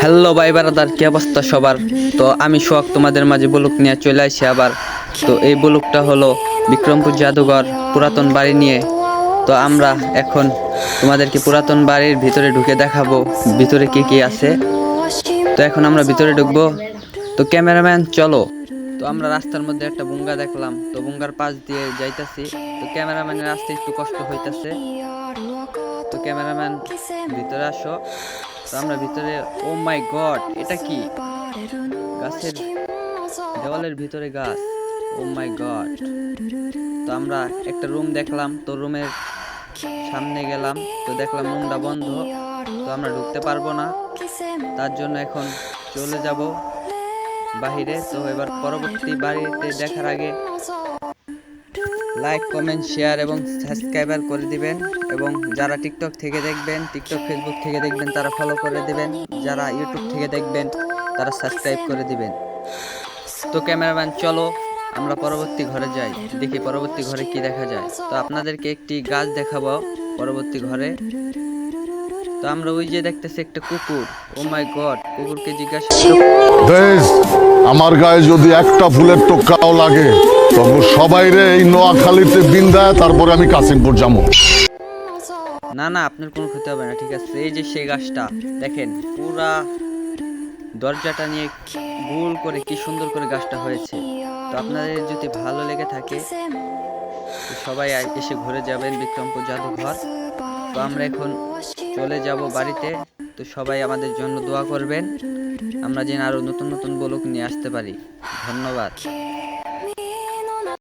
Hello ভাই বারাদার, কি অবস্থা সবার? তো আমি শোক তোমাদের মাঝে বুলুক নিয়ে চলে আসি আবার। তো এই বুলুকটা হলো বিক্রমপুর জাদুঘর পুরাতন বাড়ি নিয়ে। তো আমরা এখন তোমাদেরকে পুরাতন বাড়ির ভিতরে ঢুকে দেখাবো, ভিতরে কি কি আছে। তো এখন আমরা ভিতরে ঢুকবো। তো ক্যামেরাম্যান, চলো। তো আমরা রাস্তার মধ্যে একটা বুঙ্গা দেখলাম। তো বুঙ্গার পাশ দিয়ে যাইতাছি। তো ক্যামেরাম্যানের আসতে একটু কষ্ট হইতাছে। তো ক্যামেরাম্যান ভিতরে আসো। তো আমরা ভিতরে ও মাই গড এটা কি? গাছের দেওয়ালের ভিতরে গাছ। Oh my God. তো আমরা একটা রুম দেখলাম তো রুমের সামনে গেলাম তো দেখলাম রুমটা বন্ধ। তো আমরা ঢুকতে পারব না। তার জন্য এখন চলে যাব বাহিরে। তো এবার পরবর্তী বাড়িতে দেখার আগে লাইক কমেন্ট শেয়ার এবং সাবস্ক্রাইবার করে দিবেন। এবং যারা টিকটক থেকে দেখবেন টিকটক ফেসবুক থেকে দেখবেন, তারা ফলো করে দিবেন। যারা ইউটিউব থেকে দেখবেন, তারা সাবস্ক্রাইব করে দিবেন। তো ক্যামেরাম্যান, চলো আমরা পরবর্তী ঘরে যাই। দেখি পরবর্তী ঘরে কি দেখা যায়। তো আপনাদেরকে একটি গাছ দেখাবো পরবর্তী ঘরে। তো আমরা ওই যে দেখতেছি একটা কুকুর। ও মাই গড কুকুরকে জিজ্ঞাসা আমার গায়ে যদি একটা ফুলের টোকাও লাগে। তবে সবাই রে, এই নোয়াখালীতে বিন্দায়, তারপরে আমি কাসিমপুর যাব। না না, আপনার কোনো ক্ষতি হবে না, ঠিক আছে? এই যে সেই গাছটা, দেখেন, পুরা দরজাটা নিয়ে গোল করে কি সুন্দর করে গাছটা হয়েছে। তো আপনাদের যদি ভালো লেগে থাকে সবাই এসে ঘুরে যাবেন বিক্রমপুর জাদুঘর। তো আমরা এখন চলে যাব বাড়িতে। তো সবাই আমাদের জন্য দোয়া করবেন। আমরা যেন আরও নতুন নতুন বলক নিয়ে আসতে পারি। ধন্যবাদ।